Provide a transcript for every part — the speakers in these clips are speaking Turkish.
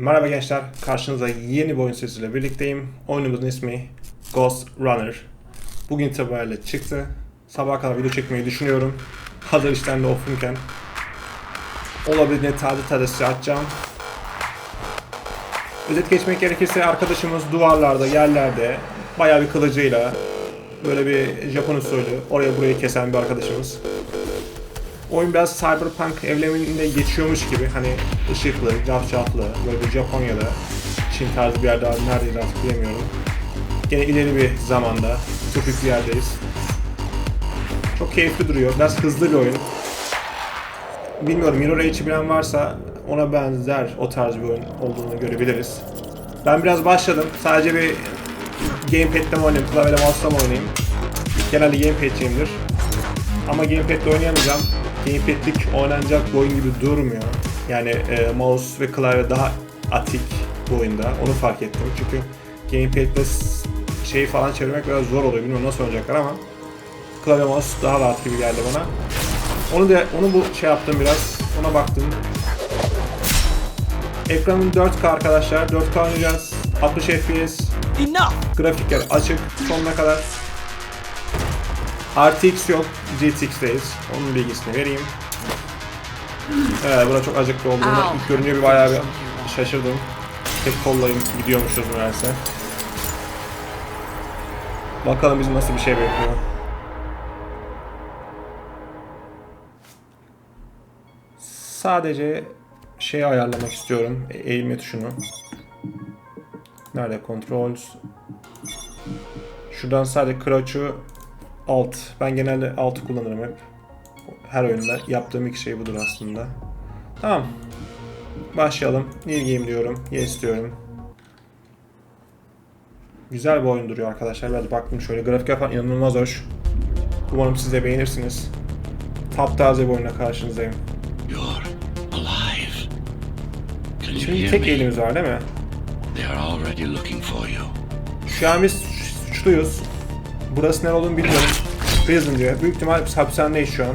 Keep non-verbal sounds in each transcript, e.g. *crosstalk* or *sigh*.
Merhaba gençler, karşınızda yeni bir oyun sesiyle birlikteyim. Oyunumuzun ismi Ghost Runner. Bugün itibariyle çıktı. Sabaha kadar video çekmeyi düşünüyorum. Hazır işten de off'umken. Olabildiğince taze taze size atacağım. Özet geçmek gerekirse arkadaşımız duvarlarda, yerlerde bayağı bir kılıcıyla böyle bir Japon usulü oraya burayı kesen bir arkadaşımız. Oyun biraz cyberpunk evleminde geçiyormuş gibi hani ışıklı, cafcaflı, böyle bir Japonya'da, Çin tarzı bir yerde abi neredeydi artık bilemiyorum. Gene ileri bir zamanda, tropik bir yerdeyiz. Çok keyifli duruyor, biraz hızlı bir oyun. Bilmiyorum Mirror Edge'i bilen varsa ona benzer o tarz bir oyun olduğunu görebiliriz. Ben biraz başladım, sadece bir gamepad'le mi oynayayım, klavyeyle mouse'la mı oynayayım? Genelde gamepad'ciyimdir. Ama gamepad'le oynayamayacağım. Gamepad'lik oynanacak bir oyun gibi durmuyor. Yani e, mouse ve klavye daha atik bu oyunda. Onu fark ettim. Çünkü gamepad'le şeyi falan çevirmek biraz zor oluyor. Bilmiyorum nasıl oynayacaklar ama klavye mouse daha rahat gibi geldi bana. Onu da onu bu şey yaptım biraz. Ona baktım. Ekranın 4K arkadaşlar. 4K oynayacağız. 60 FPS. Enough! Grafikler açık sonuna kadar. RTX yok, GTX'teyiz. Onun bilgisini vereyim. Evet, bura çok acıklı olduğunda ilk görünüyor bir bayağı bir şaşırdım. Tek kollayım gidiyormuşuz meğerse. Bakalım bizi nasıl bir şey bekliyor. Sadece şeyi ayarlamak istiyorum. e- Eğilme tuşunu. Nerede? Controls. Şuradan sadece crouch'u alt. Ben genelde altı kullanırım hep. Her oyunda yaptığım ilk şey budur aslında. Tamam. Başlayalım. New game diyorum. Yes diyorum. Güzel bir oyun duruyor arkadaşlar. Biraz baktım şöyle. Grafikler falan inanılmaz hoş. Umarım siz de beğenirsiniz. Taptaze bir oyunla karşınızdayım. Şimdi tek elimiz var değil mi? Şu an biz suçluyuz. Burası ne olduğunu bilmiyorum. Prison diyor. Büyük ihtimal hapishanedeyiz şu an.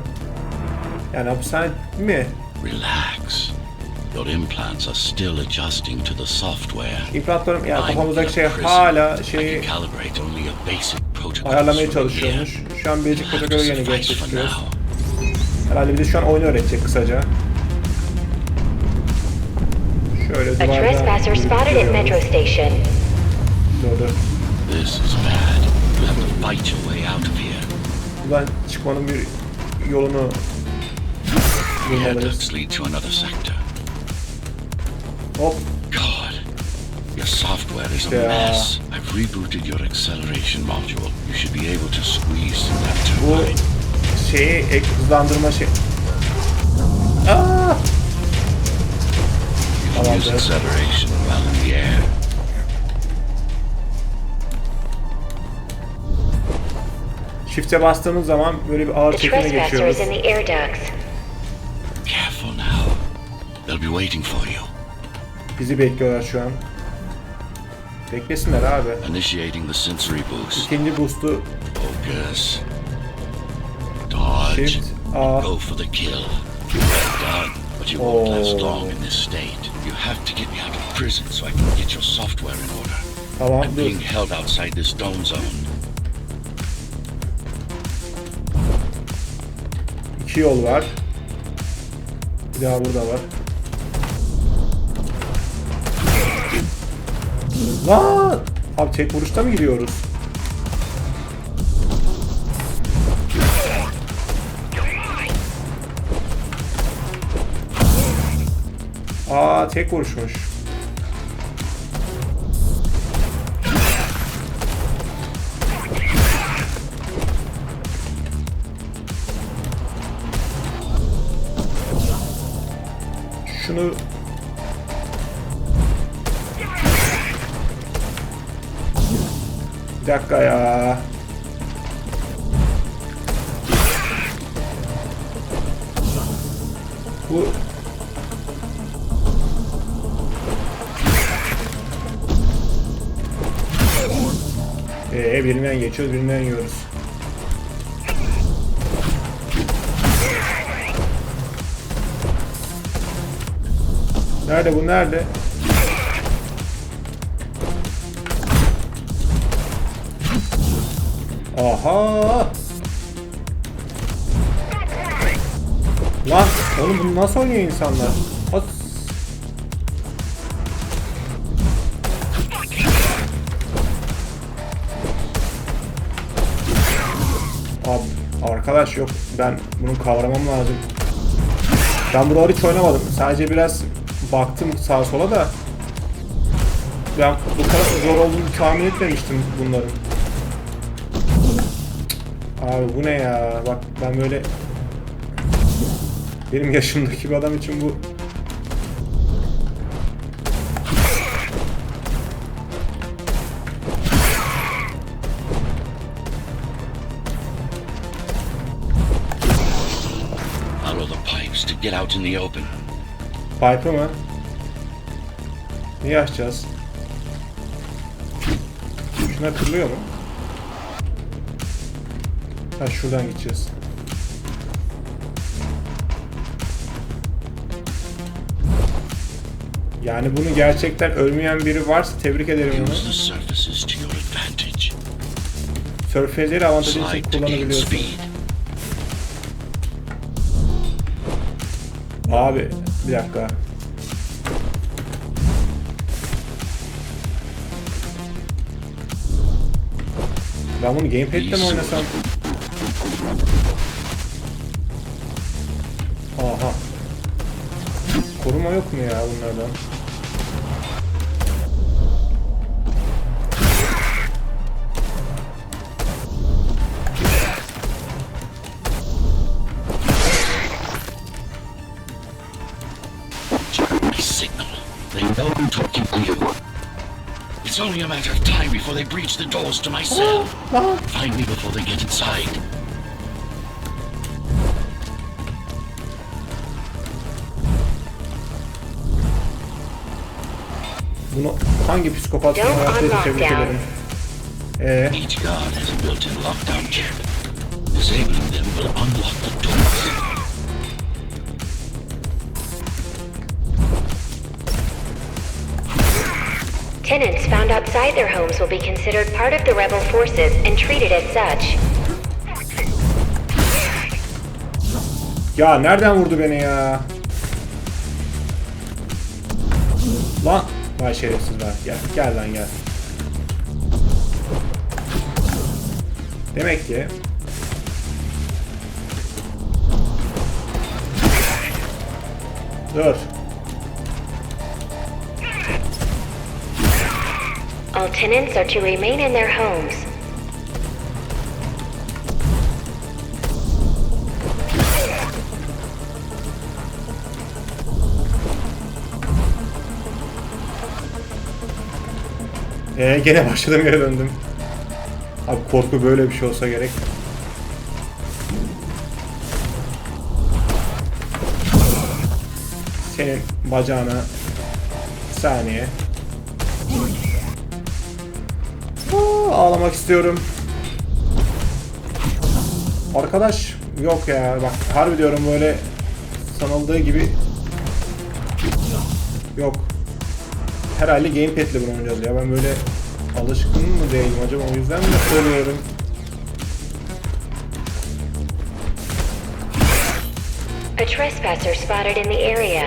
Yani hapishane mi? Relax. Your implants are still adjusting to the software. İmplantlarım yani kafamızdaki şey hala şeyi ayarlamaya çalışıyormuş. Şu an basic protokolü yeni gerçekleştiriyoruz. Herhalde bize şu an oyunu öğretecek kısaca. Şöyle A duvardan trespasser spotted at görüyoruz. Metro Station. Dur dur. Fight your way out of here. Buradan çıkmanın bir yolunu bulmalıyız. Lead to another sector. Hop. God, your software is a mess. I've rebooted your acceleration module. You should be able to squeeze through that Bu turbine. şeyi ek hızlandırma şey... Aa! You can use acceleration while in the air. Shift'e bastığımız zaman böyle bir ağır The çekime geçiyoruz. is in the air ducts. Careful now. They'll be waiting for you. Bizi bekliyorlar şu an. Beklesinler abi. Initiating the sensory boost. İkinci boost'u Focus. Dodge. Shift, A. Go for the kill. Well done. But you won't last Oh. long in this state. You have to get me out of prison so I can get your software in order. Tamam I'm dur. being held outside this dome zone. İki yol var. Bir daha burada var. Lan! Abi tek vuruşta mı giriyoruz? Aa tek vuruşmuş. Şunu Bir dakika ya. Bu Ee, birinden geçiyoruz, birinden yiyoruz. Nerede bu nerede? Aha! Lan oğlum bunu nasıl oynuyor insanlar? As. Abi arkadaş yok ben bunu kavramam lazım. Ben buraları hiç oynamadım. Sadece biraz baktım sağa sola da ben bu kadar zor olduğunu tahmin etmemiştim bunların. Abi bu ne ya? Bak ben böyle benim yaşımdaki bir adam için bu get out in the open. Pipe mı? Niye açacağız? Şuna kırılıyor mu? Ha şuradan gideceğiz. Yani bunu gerçekten ölmeyen biri varsa tebrik ederim onu. Sörfezleri avantajı için kullanabiliyorsun. Abi bir dakika. Ben bunu gamepad'le mi oynasam? Aha. Koruma yok mu ya bunlardan? Only a matter of time before they breach the doors to my cell. *gasps* Find me before they get inside. Bunu hangi psikopat Don't yaptıysa unlock tebrik down. ederim. Ee, eh? Each guard has a built-in lockdown chip. Disabling them will unlock the doors. Tenants found outside their homes will be considered part of the rebel forces and treated as such. ya nereden vurdu beni ya? Lan! Vay şerefsizler. Gel, gel lan gel. Demek ki Dur. All tenants are to remain in their homes. Ee, gene başladım yere döndüm. Abi korku böyle bir şey olsa gerek. Senin bacağına saniye. Ağlamak istiyorum. Arkadaş yok ya bak harbi diyorum böyle sanıldığı gibi yok. Herhalde gamepad'le bunu oynayacağız ya ben böyle alışkın mı değilim acaba o yüzden mi söylüyorum? A trespasser spotted in the area.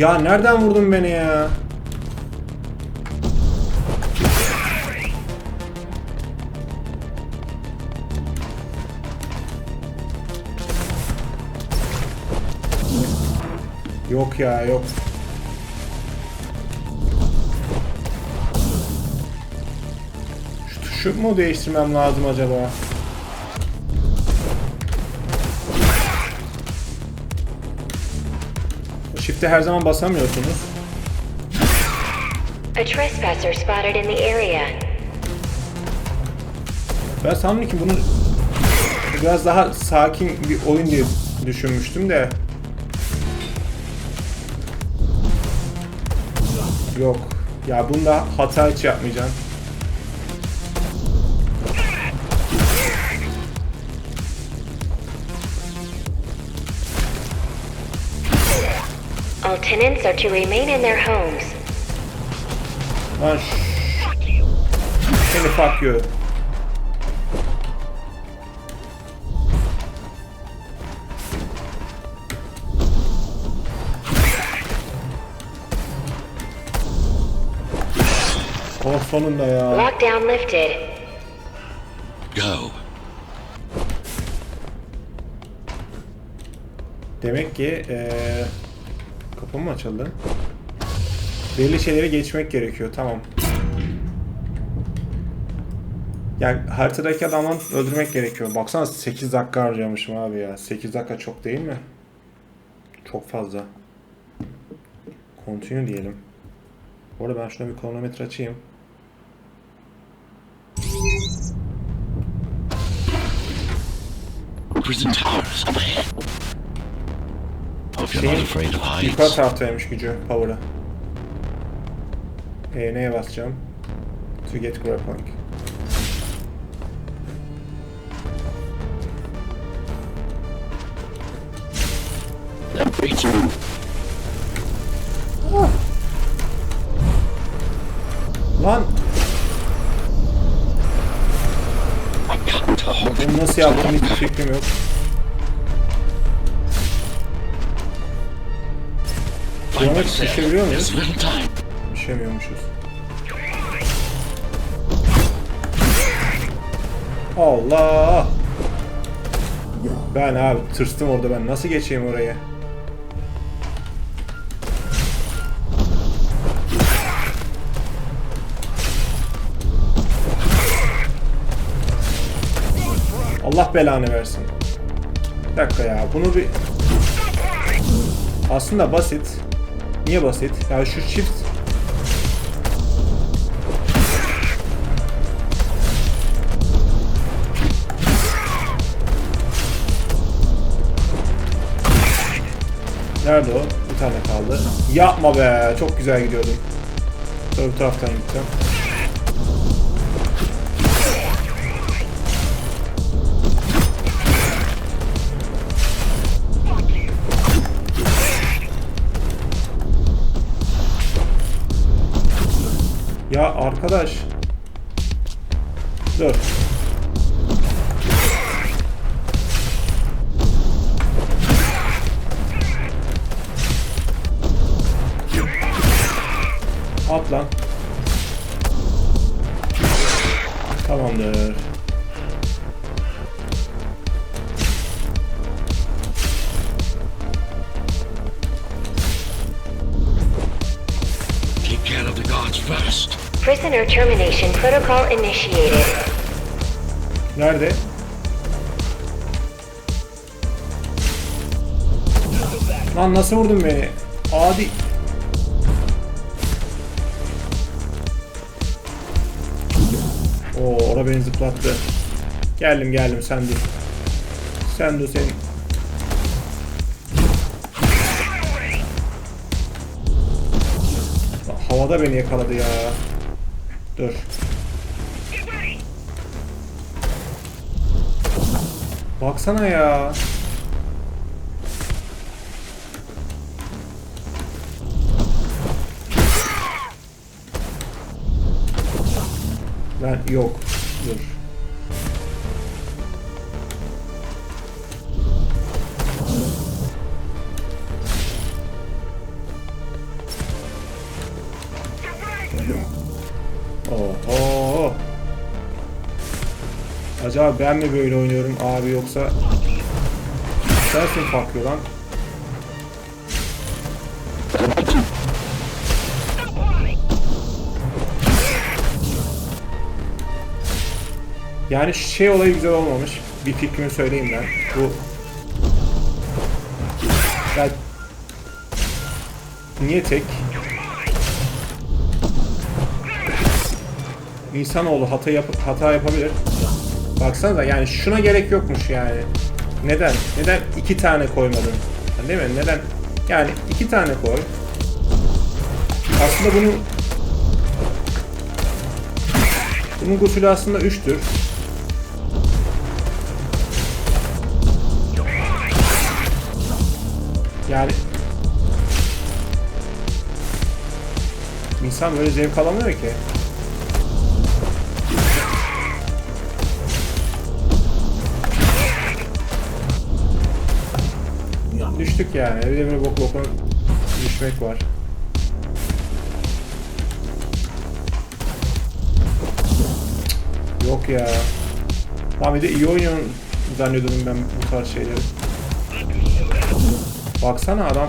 Ya nereden vurdun beni ya? Yok ya yok. Şu tuşu mu değiştirmem lazım acaba? Shift'e her zaman basamıyorsunuz. A trespasser spotted in the area. Ben sandım ki bunu biraz daha sakin bir oyun diye düşünmüştüm de. Yok. Ya bunda hata hiç yapmayacağım. All tenants are to remain in their homes. Lan. Seni fuck you. Oh sonunda ya. Lockdown lifted. Go. Demek ki eee kapı mı açıldı? Belli şeyleri geçmek gerekiyor. Tamam. Yani haritadaki adamı öldürmek gerekiyor. Baksana 8 dakika harcamışım abi ya. 8 dakika çok değil mi? Çok fazla. Continue diyelim. Bu arada ben şuna bir kronometre açayım. Prison towers Şeyin yukarı taraftaymış gücü, power'ı. E, neye basacağım? To get grappling. Breaching. Lan bunu nasıl yaptığım hiçbir fikrim yok. Myself. düşebiliyor muyuz? Time. Düşemiyormuşuz. Allah! Ben abi tırstım orada ben. Nasıl geçeyim oraya? Allah belanı versin. Bir dakika ya bunu bir... Aslında basit. Niye basit? Ya şu shift Nerede o? Bir tane kaldı. Yapma be. Çok güzel gidiyordum. Öbür taraftan gideceğim. Ya arkadaş. Dur. At lan. Tamamdır. Prisoner termination protocol initiated. Nerede? Lan nasıl vurdun beni? Adi. Oo, ora beni zıplattı. Geldim geldim sen dur. Sen dur senin. Havada beni yakaladı ya. Dur. Baksana ya. Ben yok. Dur. Acaba ben mi böyle oynuyorum abi yoksa sensin farklı lan. Yani şey olayı güzel olmamış. Bir fikrimi söyleyeyim ben. Bu ya niye tek? İnsanoğlu hata yap hata yapabilir. Baksanıza yani şuna gerek yokmuş yani. Neden? Neden iki tane koymadın? Değil mi? Neden? Yani iki tane koy. Aslında bunu bunun gusülü aslında üçtür. Yani İnsan böyle zevk alamıyor ki. Düştük yani. Bir de böyle bok bokun düşmek var. Yok ya. Tamam bir de iyi oynuyorsun zannediyordum ben bu tarz şeyleri. Baksana adam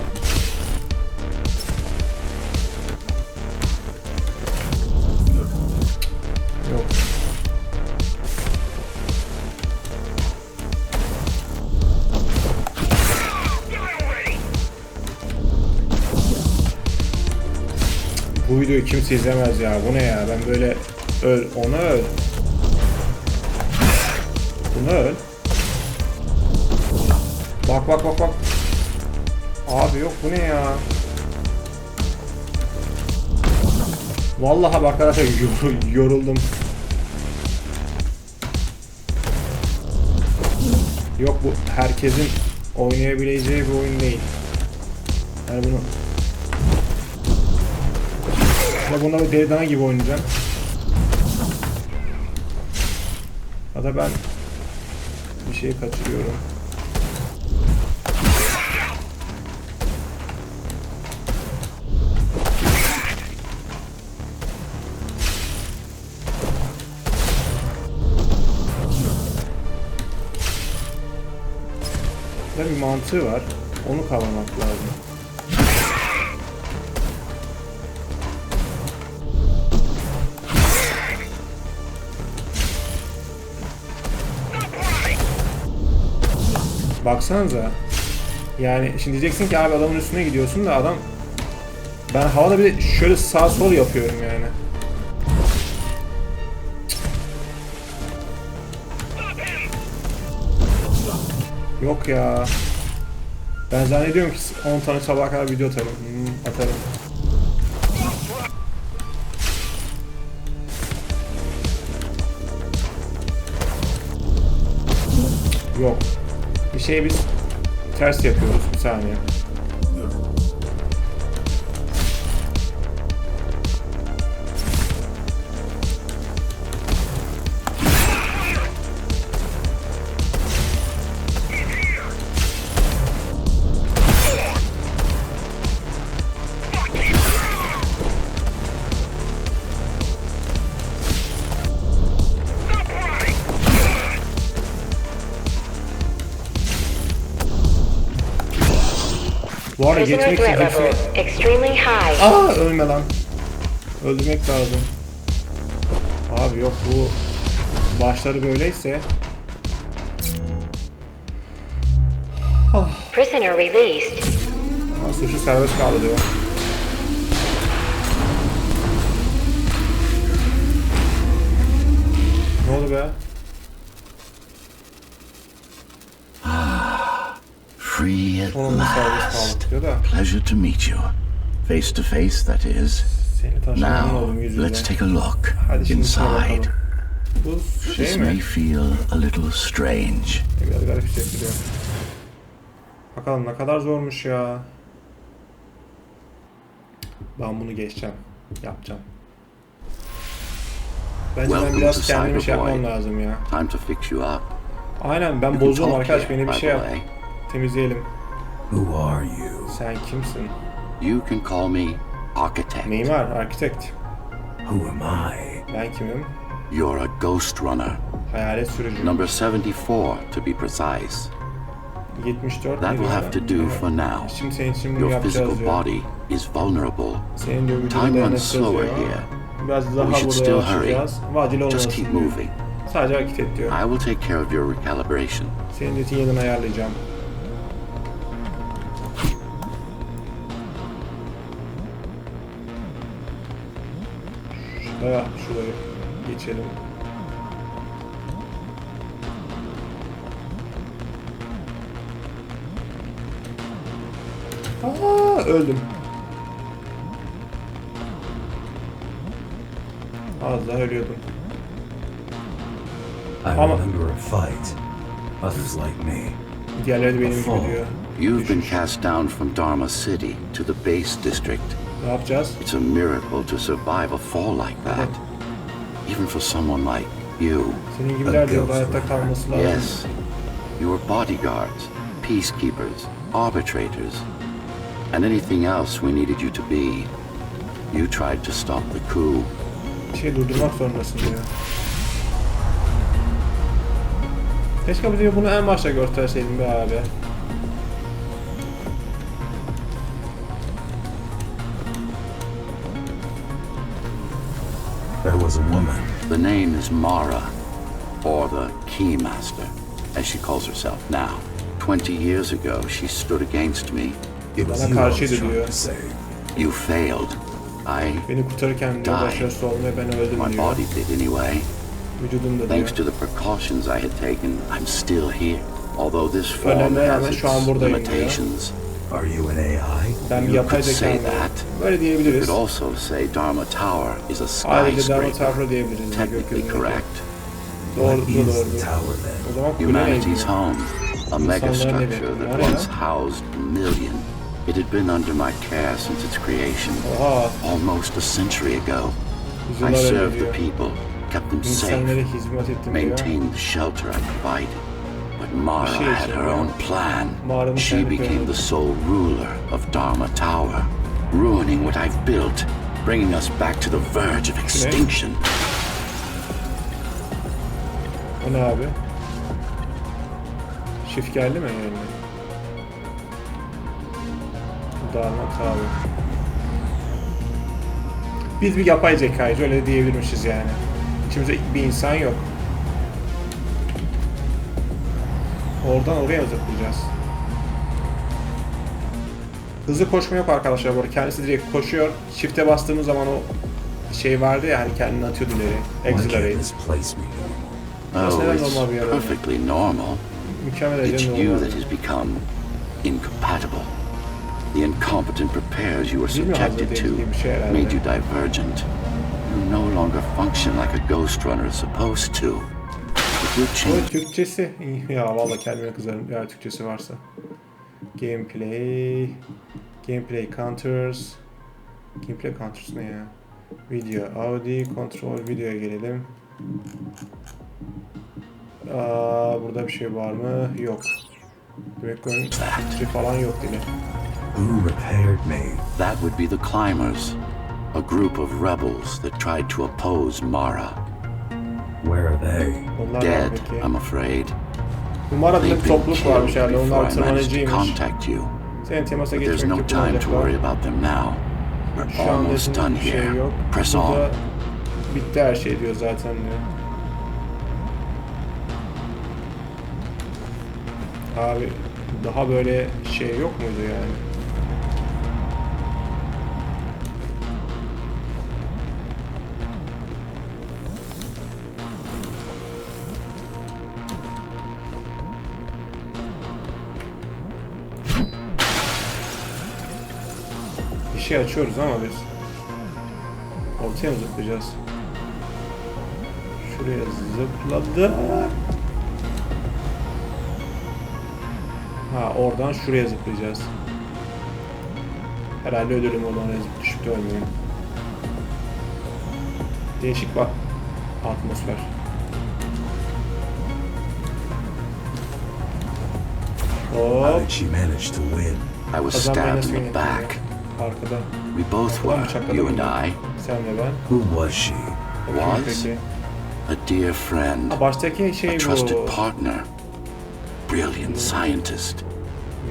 Videoyu kimse izlemez ya. Bu ne ya? Ben böyle öl, onu öl. Bunu öl. Bak bak bak bak. Abi yok bu ne ya? Vallahi bak arkadaşlar yor- yoruldum. Yok bu herkesin oynayabileceği bir oyun değil. Yani bunu ya bunda bir deli gibi oynayacağım. Ya da ben bir şey kaçırıyorum. Bir mantığı var. Onu kavramak lazım. Baksanıza. Yani şimdi diyeceksin ki abi adamın üstüne gidiyorsun da adam ben havada bir şöyle sağ sol yapıyorum yani. Yok ya. Ben zannediyorum ki 10 tane sabaha kadar video atarım. Hmm, atarım. Bir şey biz ters yapıyoruz. Bir saniye. Bu arada Prisoner geçmek için high. Aa ölme lan. Öldürmek lazım. Abi yok bu başları böyleyse Prisoner released. ha, suçlu serbest kaldı diyor. Ne oldu be? Free at last. Da. Pleasure to meet you. Face to face, that is. Now, let's take a look inside. şey This mi? may feel a little strange. Biraz garip hissettiriyor. Bakalım ne kadar zormuş ya. Ben bunu geçeceğim. Yapacağım. Bence ben biraz kendimi şey yapmam lazım ya. Time to fix you up. Aynen ben talk arkadaş beni bir şey yap. Temizleyelim. Who are you? Sen kimsin? You can call me Architect. Mimar, arkitekt. Who am I? Ben kimim? You're a ghost runner. Hayalet sürücü. Number 74, to be precise. 74 That will have to do for now. Şimdi senin için bunu Your yapacağız physical diyor. body is vulnerable. Senin diyor Time runs slower denetliyor. here. Biraz daha We should still hurry. olmasın. Just keep diyor. moving. Sadece hareket et diyor. I will take care of your recalibration. Senin yeniden ayarlayacağım. Şuraya, şurayı geçelim. Aa, öldüm. Az daha ölüyordum. I Ama- remember a fight. Others like me. Diğerleri benim gibi diyor. You've been cast down from Dharma City to the base district. Ne yapacağız? It's a miracle to survive a fall like that. Even for someone like you. Senin gibiler diyor hayatta kalması lazım. Yes. You were bodyguards, peacekeepers, arbitrators, and anything else we needed you to be. You tried to stop the coup. Bir şey durdurmak zorundasın diyor. Keşke bize bunu en başta gösterseydin be abi. There was a woman. The name is Mara, or the Keymaster, as she calls herself now. Twenty years ago, she stood against me. It was Bana you I was karşıydı trying diyor. to save. You failed. I, Beni kurtarırken diyor Die. başarısız olmaya ben öldüm my diyor. body did anyway. Vücudum da. Thanks to the precautions I had taken, I'm still here. Although this form Ölenler rağmen has şu an its buradayım diyor. limitations. Are you an AI? Ben You yapay could say zekayım. diyor. that. Böyle You could also say Dharma Tower is a skyscraper. Tower diyebiliriz. diyor Technically correct. Doğru, What is the doğru. tower then? O zaman kule ne? Humanity's home, a mega İnsanların evi. structure that once housed a million. It had been under my care since its creation, almost a century ago. I yüzyıllar served the people, kept them safe, İnsanlara hizmet ettim diyor. maintained the shelter I provided. Mara Şey had her own plan. She became the sole ruler of Dharma Tower, ruining what I've built, bringing us back to the verge of extinction. O ne abi? Shift geldi mi yani? Dağılmak abi. Biz bir yapay zekayız öyle diyebilirmişiz yani. İçimizde bir insan yok. Oradan oraya zıplayacağız. Hızlı koşma yok arkadaşlar bu arada. Kendisi direkt koşuyor. Shift'e bastığımız zaman o şey vardı ya hani kendini atıyordu ileri. Normal? That's Oh, it's normal bir arada. perfectly normal. Mükemmel It's you that has become incompatible. The incompetent repairs you were subjected to şey made you divergent. You no longer function like a ghost runner is supposed to. Change Türkçesi ya valla kendime kızarım eğer Türkçesi varsa. Gameplay, gameplay counters, gameplay counters ne ya? Video, audio, control, videoya gelelim. Aa, burada bir şey var mı? Yok. Demek ki falan yok dili. Who repaired me? that would be the climbers, a group of rebels that tried to oppose Mara. Where are they? Onlar Dead. I'm afraid. They've bir topluluk varmış yani onlar tırmanıcıymış. Senin temasa geçmek no için time to worry about them now. We're almost done şey here. yok. Press on. Bitti her şey diyor zaten diyor. Abi daha böyle şey yok muydu yani? Şey açıyoruz ama biz. Ortaya mı zıplayacağız? Şuraya zıpladı. Ha oradan şuraya zıplayacağız. Herhalde ölürüm oradan oraya düşüp de ölmeyeyim. Değişik bak. Atmosfer. Hop. she manage to win? I was stabbed in the back. Ya? Arkada. We both were, you and I. Sen ve ben. Who was she? Bakayım Was? peki. A dear friend, Ha baştaki şey a trusted bu. partner, brilliant scientist.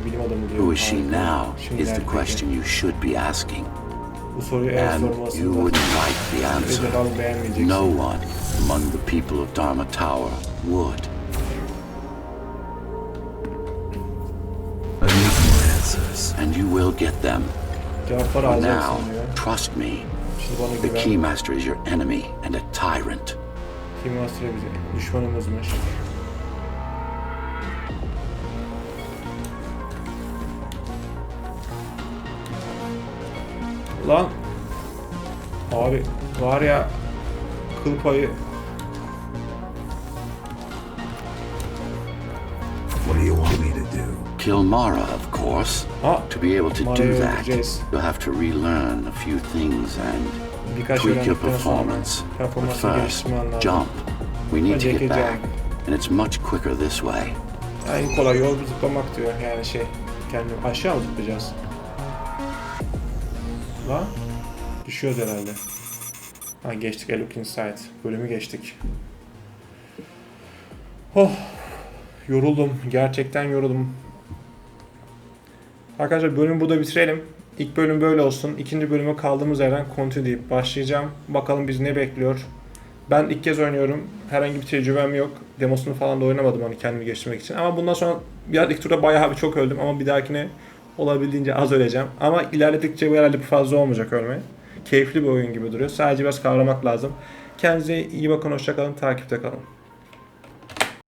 Bilim adamı diyor. Who is she Harika. now Şimdi is the nerede question you should be asking. Bu soruyu eğer And you sormasında wouldn't like the answer. Özel beğenmeyeceksin. No one among the people of Dharma Tower would. I need more answers. And you will get them. Now, trust me, the. Keymaster is your enemy and a tyrant. Kim Master düşmanımızmış. Lan abi var ya kıl payı kill Mara, of course. Ha, To be able to do Mara'yı that, öldüreceğiz. you'll have to relearn a few things and birkaç tweak your öğrendikten sonra performance. But performansını first, geliştirmen lazım. jump. We need to Önceki get back, jump. and it's much quicker this way. En kolay yol zıplamak diyor yani şey. Kendim aşağı mı zıplayacağız? Lan? Düşüyoruz herhalde. Ha geçtik A Look Inside. Bölümü geçtik. Oh. Yoruldum. Gerçekten yoruldum. Arkadaşlar bölümü burada bitirelim. İlk bölüm böyle olsun. İkinci bölüme kaldığımız yerden continue deyip başlayacağım. Bakalım bizi ne bekliyor. Ben ilk kez oynuyorum. Herhangi bir tecrübem yok. Demosunu falan da oynamadım hani kendimi geliştirmek için. Ama bundan sonra bir ilk turda bayağı bir çok öldüm ama bir dahakine olabildiğince az öleceğim. Ama ilerledikçe bu herhalde fazla olmayacak ölme. Keyifli bir oyun gibi duruyor. Sadece biraz kavramak lazım. Kendinize iyi bakın, hoşça kalın, takipte kalın.